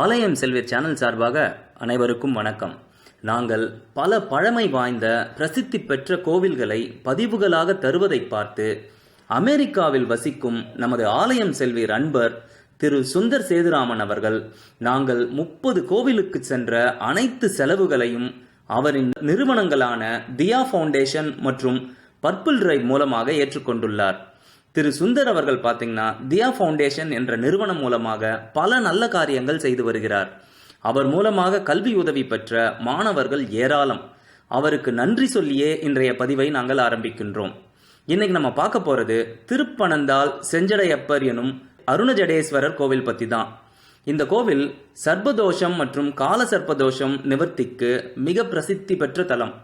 ஆலயம் செல்வீர் சேனல் சார்பாக அனைவருக்கும் வணக்கம். நாங்கள் பல பழமை வாய்ந்த பிரசித்தி பெற்ற கோவில்களை பதிவுகளாக தருவதை பார்த்து அமெரிக்காவில் வசிக்கும் நமது ஆலயம் செல்வீர் அன்பர் திரு சுந்தர் சேதுராமன் அவர்கள் நாங்கள் முப்பது கோவிலுக்கு சென்ற அனைத்து செலவுகளையும் அவரின் நிறுவனங்களான தியா ஃபவுண்டேஷன் மற்றும் பர்பிள் டிரைவ் மூலமாக ஏற்றுக்கொண்டுள்ளார். திரு சுந்தர் அவர்கள் பார்த்தீங்கன்னா தியா ஃபவுண்டேஷன் என்ற நிறுவனம் மூலமாக பல நல்ல காரியங்கள் செய்து வருகிறார். அவர் மூலமாக கல்வி உதவி பெற்ற மாணவர்கள் ஏராளம். அவருக்கு நன்றி சொல்லியே இன்றைய பதிவை நாங்கள் ஆரம்பிக்கின்றோம். இன்னைக்கு நம்ம பார்க்க போறது திருப்பனந்தாள் செஞ்சடையப்பர் எனும் அருணஜடேஸ்வரர் கோவில் பத்தி தான் இந்த கோவில் சர்ப்பதோஷம் மற்றும் கால சர்ப்பதோஷம் நிவர்த்திக்கு மிக பிரசித்தி பெற்ற தலம்.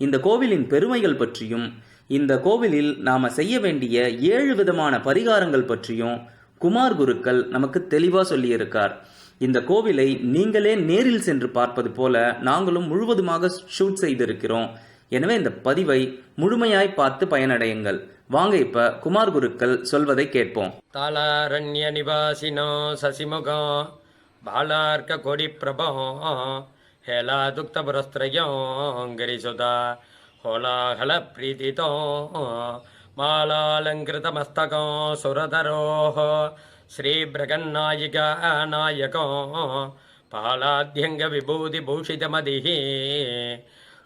இந்த கோவிலின் பெருமைகள் பற்றியும் இந்த கோவிலில் நாம் செய்ய வேண்டிய ஏழு விதமான பரிகாரங்கள் பற்றியும் குமார் குருக்கள் நமக்கு தெளிவாக சொல்லியிருக்கார். இந்த கோவிலை நீங்களே நேரில் சென்று பார்ப்பது போல நாங்களும் முழுவதுமாக ஷூட் செய்திருக்கிறோம். எனவே இந்த பதிவை முழுமையாய் பார்த்து பயனடையுங்கள். வாங்க இப்ப குமார் குருக்கள் சொல்வதை கேட்போம். தாலாரண்ய நிவாசினோ சசிமுகோ பாலார்க்க கொடி பிரபோ ஹேலா துக்த புரஸ்திரயோ கிரிசுதா होलाहलप्रीतितो मालालङ्कृतमस्तको सुरधरोः श्रीबृगन्नायिका नायको पालाद्यङ्गविभूतिभूषितमदिः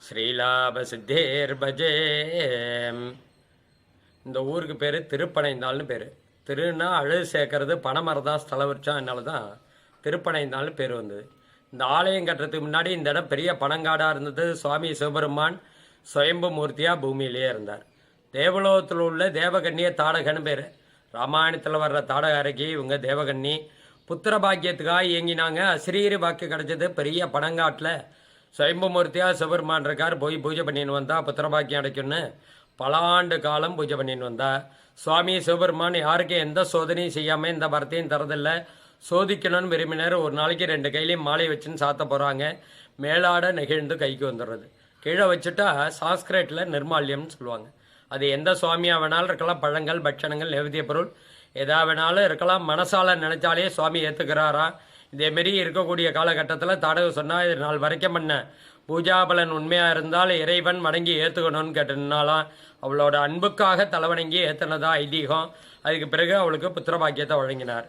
श्रीलाभसिद्धेर्भजे இந்த ஊருக்கு பேர் திருப்பனைந்தாள்னு பேர் திருன்னா அழகு சேர்க்கறது பனைமரம் தான் ஸ்தல விருட்சம் அதனால தான் திருப்பனைந்தாள்னு பேர் வந்தது இந்த ஆலயம் கட்டுறதுக்கு முன்னாடி இந்த இடம் பெரிய பனங்காடாக இருந்தது சுவாமி சிவபெருமான் சுயம்பு மூர்த்தியாக பூமியிலேயே இருந்தார். தேவலோகத்தில் உள்ள தேவகண்ணியை தாடகன்னு பேர். ராமாயணத்தில் வர்ற தாடகாரைக்கு இவங்க தேவகன்னி. புத்திர பாக்கியத்துக்காக இயங்கினாங்க. அசிரீரி பாக்கியம் கிடச்சது பெரிய பனங்காட்டில். சுயம்புமூர்த்தியாக சிவபெருமான் இருக்கார் போய் பூஜை பண்ணின்னு வந்தால் புத்திர பாக்கியம் அடைக்கும்னு பல ஆண்டு காலம் பூஜை பண்ணின்னு வந்தா. சுவாமி சிவபெருமான் யாருக்கும் எந்த சோதனையும் செய்யாமல் எந்த வரத்தையும் தரதில்லை. சோதிக்கணும்னு விரும்பினர். ஒரு நாளைக்கு ரெண்டு கையிலையும் மாலை வச்சுன்னு சாத்த போகிறாங்க மேலாட நெகிழ்ந்து கைக்கு வந்துடுறது. கீழே வச்சுட்டா சாஸ்கிரேட்டில் நிர்மால்யம்னு சொல்லுவாங்க. அது எந்த சுவாமியாக வேணாலும் இருக்கலாம் பழங்கள் பட்சணங்கள் நெவதிய பொருள் எதா வேணாலும் இருக்கலாம். மனசால நினைச்சாலே சுவாமி ஏற்றுக்கிறாரா இதேமாரி இருக்கக்கூடிய காலகட்டத்தில் தாடக சொன்னால் இது நாள் வரைக்கும் பண்ண. பூஜாபலன் உண்மையாக இருந்தால் இறைவன் வணங்கி ஏற்றுக்கணும்னு கேட்டனாலாம் அவளோட அன்புக்காக தலைவணங்கி ஏற்றினதா ஐதீகம். அதுக்கு பிறகு அவளுக்கு புத்திர பாக்கியத்தை வழங்கினார்.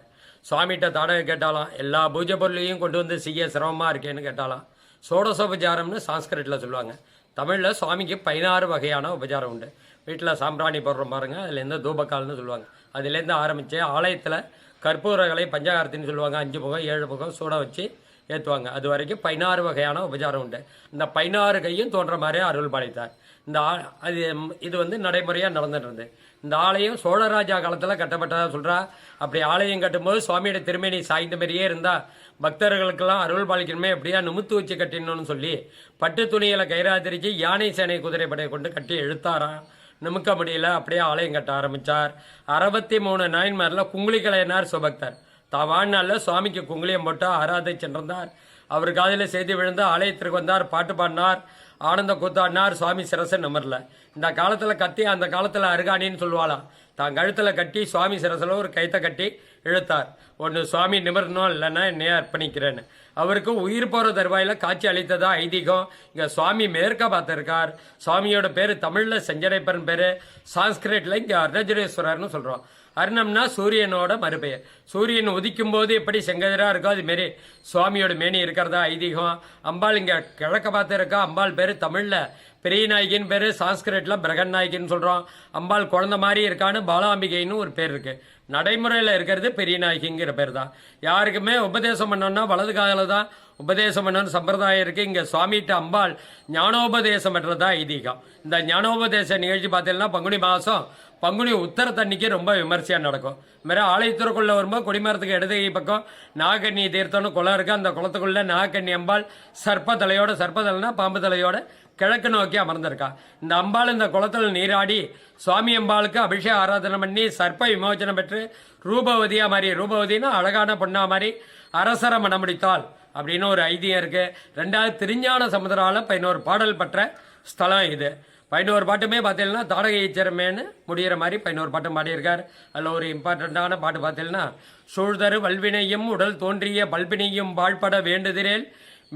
சுவாமிகிட்ட தாடகம் கேட்டாலாம் எல்லா பூஜை பொருளையும் கொண்டு வந்து செய்ய சிரமமாக இருக்கேன்னு கேட்டாலாம் சோடசோபச்சாரம்னு சான்ஸ்கிரிட்டில் சொல்லுவாங்க. தமிழில் சுவாமிக்கு பதினாறு வகையான உபச்சாரம் உண்டு. வீட்டில் சாம்பிராணி போடுறோம் பாருங்க அதுலேருந்து தூபக்கால்னு சொல்லுவாங்க. அதுலேருந்து ஆரம்பித்து ஆலயத்தில் கற்பூரங்களை பஞ்சகாரத்தின்னு சொல்லுவாங்க. அஞ்சு முகம் ஏழு முகம் சூட வச்சு ஏற்றுவாங்க அது வரைக்கும் பதினாறு வகையான உபச்சாரம் உண்டு. இந்த பதினாறு கையும் தோன்ற மாதிரி அருள் பாலித்தார். இந்த அது இது வந்து நடைமுறையாக நடந்துட்டு இருந்தது இந்த ஆலயம் சோழராஜா காலத்தில் கட்டப்பட்டதாக சொல்கிறா அப்படி ஆலயம் கட்டும்போது சுவாமியோட திருமேனி சாய்ந்த மாதிரியே இருந்தால் பக்தர்களுக்கெல்லாம் அருள் பாலிக்கணுமே எப்படியா நிமித்து வச்சு கட்டிடணும்னு சொல்லி பட்டு துணிகளை கைராத்திரிச்சு யானை சேனை குதிரைப்படை கொண்டு கட்டி எழுத்தாராம் நிமிக்க முடியல அப்படியே ஆலயம் கட்ட ஆரம்பிச்சார். அறுபத்தி மூணு நாயன்மாரில் குங்குளி கலையனார் சுபக்தர். தான் வாழ்நாளில் சுவாமிக்கு குங்குளியம் போட்டு ஆராதை சென்றிருந்தார் அவர் காதில் செய்தி விழுந்து ஆலயத்திற்கு வந்தார் பாட்டு பாடினார். ஆனந்த கூத்தாடினார் சுவாமி சிரசன் அமரில். இந்த காலத்தில் கத்தி அந்த காலத்தில் அருகாணின்னு சொல்லுவாளாம். தான் கழுத்தில் கட்டி சுவாமி சிரசில் ஒரு கைத்தை கட்டி இழுத்தார். ஒன்று சுவாமி நிமிரணும் இல்லைன்னா என்னையே அர்ப்பணிக்கிறேன்னு. அவருக்கு உயிர் போகிற தருவாயில் காட்சி அளித்ததா ஐதீகம். இங்கே சுவாமி மேற்க பார்த்துருக்கார். சுவாமியோட பேர் தமிழில் செஞ்சடைப்பர்னு பேர். சான்ஸ்கிரிட்டில் இங்கே அருணஜுரேஸ்வரர்னு சொல்கிறோம் அருணம்னா சூரியனோட மறுபெயர். சூரியன் உதிக்கும் போது எப்படி செங்கதிரா இருக்கோ அதுமாரி சுவாமியோட மேனி இருக்கிறதா ஐதீகம். அம்பாள் இங்க கிழக்க பார்த்து இருக்கா. அம்பாள் பேரு தமிழ்ல. பெரிய நாயகின்னு பேரு சான்ஸ்கிரிட்ல பிரகன் நாயகின்னு சொல்றோம். அம்பாள் குழந்தை மாதிரி இருக்கான்னு பாலாம்பிகைன்னு ஒரு பேர் இருக்கு. நடைமுறையில் இருக்கிறது பெரிய நாயகிங்கிற பேர் தான். யாருக்குமே உபதேசம் பண்ணோம்னா வலது காலில் தான் உபதேசம் பண்ணணும்னு சம்பிரதாயம் இருக்கு. இங்க சுவாமிகிட்ட அம்பாள் ஞானோபதேசம் பண்றதா ஐதீகம். இந்த ஞானோபதேச நிகழ்ச்சி பார்த்தீங்கன்னா பங்குனி மாசம் பங்குனி உத்தர தண்ணிக்கு ரொம்ப விமர்சையாக நடக்கும். இதுமாதிரி ஆலயத்திற்குள்ளே வரும்போது கொடிமரத்துக்கு இடதுகை பக்கம் நாகண்ணி தீர்த்தம்னு குளம் இருக்குது அந்த குளத்துக்குள்ளே நாகண்ணி அம்பாள் சர்ப்ப தலையோட சர்ப்ப தலைனா பாம்பு தலையோட கிழக்கு நோக்கி அமர்ந்திருக்கா. இந்த அம்பாள் இந்த குளத்தில் நீராடி சுவாமி அம்பாளுக்கு அபிஷேக ஆராதனை பண்ணி சர்ப்ப விமோச்சனம் பெற்று ரூபவதியாக மாதிரி ரூபவதினா அழகான பொண்ணா மாதிரி அரசரை மணமுடித்தாள் அப்படின்னு ஒரு ஐதியம் இருக்குது ரெண்டாவது திருஞான சமுதிரால பதினோரு பாடல் பெற்ற ஸ்தலம் இது. பதினோரு பாட்டுமே பார்த்தீங்கன்னா தாடகை ஈச்சரமேன்னு முடிகிற மாதிரி பதினோரு பாட்டும் பாடியிருக்கார். அதில் ஒரு இம்பார்ட்டண்ட்டான பாட்டு பார்த்தீங்கன்னா சூழ்தரு வல்வினையும் உடல் தோன்றிய பல்பினையும் வாழ்பட வேண்டுதிரேல்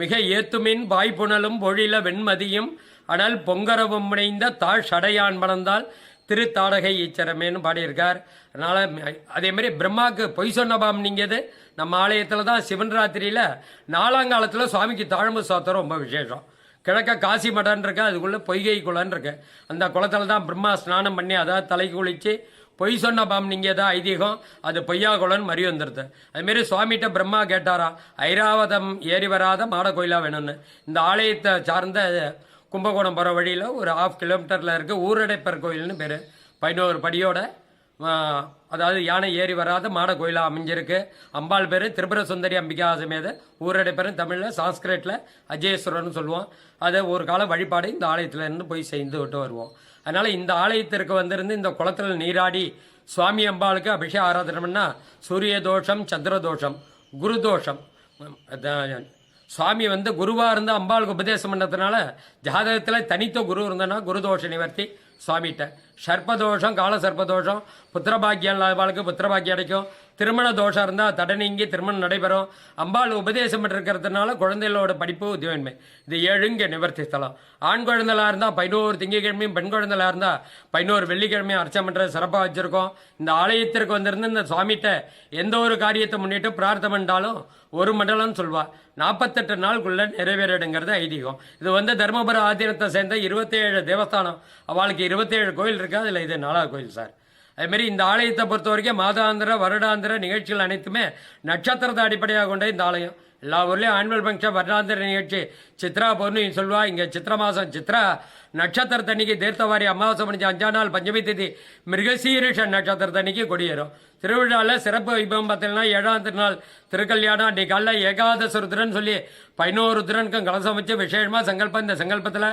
மிக ஏத்துமின் வாய்ப்புணலும் பொழில வெண்மதியும் அனல் பொங்கரவும் முனைந்த தாழ் சடையான் மணந்தால் தாடகை ஈச்சரமேன்னு பாடியிருக்கார். அதனால் அதேமாதிரி பிரம்மாவுக்கு பொய் சொன்னபாம் நீங்கது நம்ம ஆலயத்தில் தான் சிவன் ராத்திரியில் நாலாங்காலத்தில் சுவாமிக்கு தாழ்வு சாத்திரம் ரொம்ப விசேஷம். கிழக்க காசி மடம் இருக்கு அதுக்குள்ளே பொய்கை குளம்னு இருக்கு. அந்த குளத்தில் தான் பிரம்மா ஸ்நானம் பண்ணி அதாவது தலைக்கு குளித்து பொய் சொன்ன பாம் நீங்கள் தான் ஐதீகம் அது பொய்யா குளம்னு மறி வந்துடுது அதுமாரி சுவாமிகிட்ட பிரம்மா கேட்டாரா ஐராவதம் ஏறி வராத மாட கோயிலாக வேணும்னு. இந்த ஆலயத்தை சார்ந்த கும்பகோணம் போகிற வழியில் ஒரு ஆஃப் கிலோமீட்டரில் இருக்க ஊரடைப்பர் கோயில்னு பேர். பதினோரு படியோட அதாவது யானை ஏறி வராத மாட கோயிலாக அமைஞ்சிருக்கு. அம்பாள் பேர் திரிபுர சுந்தரி அம்பிகா சமேத ஊரடைப்பரும் தமிழில் சான்ஸ்கிரிட்டில் அஜயேஸ்வரர்னு சொல்லுவோம். அதை ஒரு கால வழிபாடு இந்த ஆலயத்திலேருந்து போய் செய்து விட்டு வருவோம். அதனால் இந்த ஆலயத்திற்கு வந்திருந்து இந்த குளத்தில் நீராடி சுவாமி அம்பாளுக்கு அபிஷேக ஆராதனை பண்ணால் சூரிய தோஷம் சந்திர தோஷம் குரு தோஷம். சுவாமி வந்து குருவாக இருந்து அம்பாளுக்கு உபதேசம் பண்ணதுனால ஜாதகத்தில் தனித்த குரு இருந்தனா குரு தோஷ நிவர்த்தி சுவாமிகிட்ட சர்ப்பதோஷம் கால சர்ப்பதோஷம் புத்திரபாக்கியம் இல்லாதவாளுக்கு புத்திரபாக்கியம் கிடைக்கும். திருமண தோஷம் இருந்தால் தடை நீங்கி திருமணம் நடைபெறும். அம்பாள் உபதேசம் பண்ணிருக்கிறதுனால குழந்தைகளோட படிப்பு உத்தியோகமே இது ஏழுங்க நிவர்த்தி ஸ்தலம். ஆண் குழந்தைகளாக இருந்தால் பதினோரு திங்கக்கிழமையும் பெண் குழந்தைகளாக இருந்தால் பதினோரு வெள்ளிக்கிழமையும் அர்ச்சனை பண்ணுறது சிறப்பாக வச்சுருக்கோம். இந்த ஆலயத்திற்கு வந்திருந்து இந்த சுவாமிகிட்ட எந்த ஒரு காரியத்தை முன்னிட்டு பிரார்த்தனை பண்ணாலும் ஒரு மண்டலம் சொல்வா. நாற்பத்தெட்டு நாளுக்குள்ள நிறைவேறிடுங்கிறது ஐதீகம். இது வந்து தருமபுரம் ஆதீனத்தை சேர்ந்த இருபத்தேழு தேவஸ்தானம். அவளுக்கு இருபத்தேழு கோயில் இருக்குது அதில் இது நாலாவது கோயில் சார். அதுமாரி இந்த ஆலயத்தை பொறுத்த வரைக்கும் மாதாந்திர வருடாந்திர நிகழ்ச்சிகள் அனைத்துமே நட்சத்திரத்தை அடிப்படையாக கொண்ட இந்த ஆலயம். எல்லா ஊர்லேயும் ஆனுவல் ஃபங்க்ஷன் வருடாந்திர நிகழ்ச்சி. சித்ரா பௌர்ணமி சொல்லுவா. இங்கே சித்திர மாதம் சித்ரா நட்சத்திரத்தன்னைக்கு தீர்த்தவாரி அமாவாசை முடிஞ்ச அஞ்சாம் நாள் பஞ்சமி திதி மிருகசீரிஷ நட்சத்திரத்தன்னைக்கு கொடியேறும். திருவிழாவில் சிறப்பு வைபவம் பார்த்தீங்கன்னா ஏழாம் திருநாள் திருக்கல்யாணம். அன்றைக்கு காலைல ஏகாதச ருத்ரன் சொல்லி பதினோரு ருத்ரனுக்கும் கலசம் வச்சு விசேஷமாக சங்கல்பம். இந்த சங்கல்பத்தில்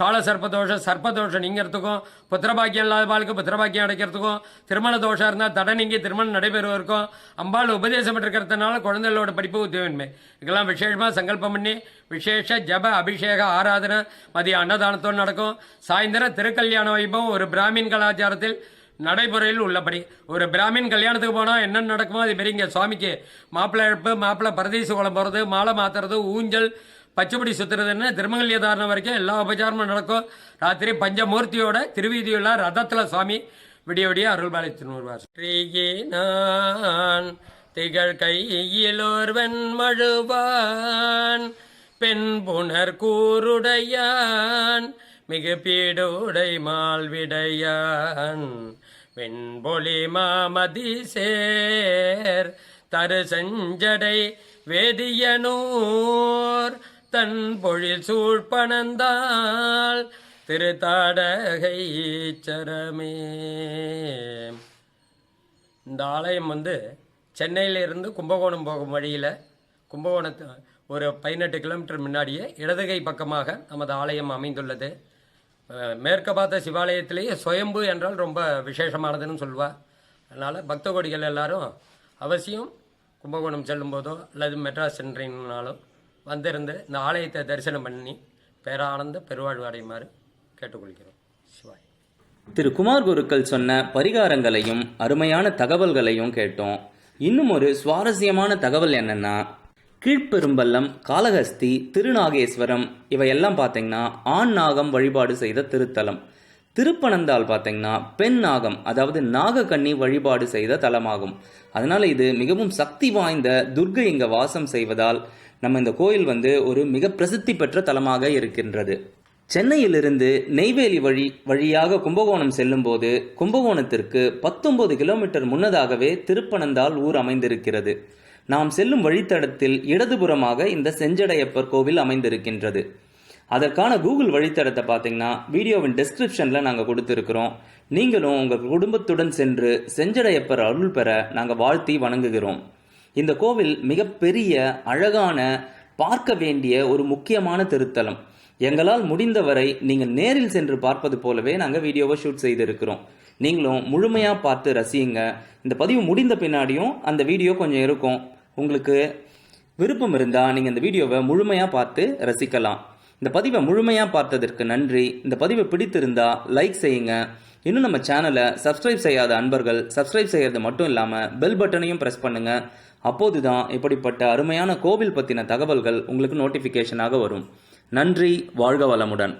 கால சர்ப்பதோஷம் சர்ப்பதோஷம் நீங்கிறதுக்கும் புத்திரபாக்கியம் இல்லாத பாலுக்கு புத்திரபாக்கியம் அடைக்கிறதுக்கும் திருமண தோஷம் இருந்தால் தடை நீங்கி திருமணம் நடைபெறுவதற்கும் அம்பாள் உபதேசம் இருக்கிறதுனால குழந்தைகளோட படிப்பு உத்தியமின்மை இதெல்லாம் விசேஷமாக சங்கல்பம் பண்ணி விசேஷ ஜப அபிஷேக ஆராதனை மதிய அன்னதானத்தோடு நடக்கும். சாயந்தரம் திருக்கல்யாண வைபவம் ஒரு பிராமின் கலாச்சாரத்தில் நடைமுறையில் உள்ளபடி. ஒரு பிராமின் கல்யாணத்துக்கு போனால் என்னென்ன நடக்குமோ அது பெரிய சுவாமிக்கு மாப்பிள்ளை இழப்பு மாப்பிள்ளை பரதேச குளம் போகிறது மாலை மாத்துறது ஊஞ்சல் பச்சைப்படி சுற்றுறதுன்னு திருமங்கல்ய தாரணம் வரைக்கும் எல்லா உபச்சாரமும் நடக்கும். ராத்திரி பஞ்சமூர்த்தியோட திருவீதியுள்ள ரதத்தில் சுவாமி விடிய விடிய அருள்பாலி திருநூறுவார் ஸ்ரீயே நான் திகழ் கையிலோர்வன் மழுவான் பெண் புனர் கூருடையான் மிகு பீடோடை மால்விடையான். வெண்பொலி மாமதி சேர் தரு செஞ்சடை வேதியனூர் தன் பொழில் சூழ்பணந்தாள் திருத்தாடகை சரமே. இந்த ஆலயம் வந்து சென்னையிலிருந்து கும்பகோணம் போகும் வழியில் கும்பகோணத்து ஒரு பதினெட்டு கிலோமீட்டர் முன்னாடியே இடதுகை பக்கமாக நமது ஆலயம் அமைந்துள்ளது. மேற்கு பார்த்த சிவாலயத்திலேயே சுயம்பு என்றால் ரொம்ப விசேஷமானதுன்னு சொல்லுவாள் அதனால் பக்த கோடிகள் எல்லாரும் அவசியம் கும்பகோணம் செல்லும்போதோ அல்லது மெட்ராஸ் சென்றீங்கனாலும் வந்திருந்து இந்த ஆலயத்தை தரிசனம் பண்ணி பேரானந்த பெருவாழ்வு அடையுமாறு கேட்டுக்கொள்கிறோம். சிவாய். திரு குமார் குருக்கள் சொன்ன பரிகாரங்களையும் அருமையான தகவல்களையும் கேட்டோம். இன்னும் ஒரு சுவாரஸ்யமான தகவல் என்னன்னா கீழ்ப்பெரும்பள்ளம் காளஹஸ்தி திருநாகேஸ்வரம் இவையெல்லாம் பார்த்தீங்கன்னா ஆண் நாகம் வழிபாடு செய்த திருத்தலம். திருப்பனந்தால் பார்த்தீங்கன்னா பெண் நாகம் அதாவது நாகக்கன்னி வழிபாடு செய்த தலமாகும். அதனால் இது மிகவும் சக்தி வாய்ந்த துர்கை இங்க வாசம் செய்வதால் நம்ம இந்த கோயில் வந்து ஒரு மிக பிரசித்தி பெற்ற தலமாக இருக்கின்றது. சென்னையிலிருந்து நெய்வேலி வழி வழியாக கும்பகோணம் செல்லும்போது கும்பகோணத்திற்கு பத்தொன்பது கிலோமீட்டர் முன்னதாகவே திருப்பனந்தாள் ஊர் அமைந்திருக்கிறது. நாம் செல்லும் வழித்தடத்தில் இடதுபுறமாக இந்த செஞ்சடையப்பர் கோவில் அமைந்திருக்கின்றது. அதற்கான கூகுள் வழித்தடத்தை பார்த்தீங்கன்னா வீடியோவின் டெஸ்கிரிப்ஷனில் நாங்கள் கொடுத்துருக்குறோம். நீங்களும் உங்கள் குடும்பத்துடன் சென்று செஞ்சடையப்பர் அருள் பெற நாங்கள் வாழ்த்தி வணங்குகிறோம். இந்த கோவில் மிகப்பெரிய அழகான பார்க்க வேண்டிய ஒரு முக்கியமான திருத்தலம். எங்களால் முடிந்தவரை நீங்கள் நேரில் சென்று பார்ப்பது போலவே நாங்கள் வீடியோவை ஷூட் செய்திருக்கிறோம். நீங்களும் முழுமையாக பார்த்து ரசியுங்க. இந்த பதிவு முடிந்த பின்னாடியும் அந்த வீடியோ கொஞ்சம் இருக்கும். உங்களுக்கு விருப்பம் இருந்தால் நீங்கள் இந்த வீடியோவை முழுமையாக பார்த்து ரசிக்கலாம். இந்த பதிவை முழுமையாக பார்த்ததற்கு நன்றி. இந்த பதிவை பிடித்திருந்தா லைக் செய்யுங்க. இன்னும் நம்ம சேனலை சப்ஸ்கிரைப் செய்யாத அன்பர்கள் சப்ஸ்கிரைப் செய்யறது மட்டும் இல்லாமல் பெல் பட்டனையும் ப்ரெஸ் பண்ணுங்க. அப்போது தான் இப்படிப்பட்ட அருமையான கோவில் பற்றின தகவல்கள் உங்களுக்கு நோட்டிஃபிகேஷனாக வரும். நன்றி வாழ்க வளமுடன்.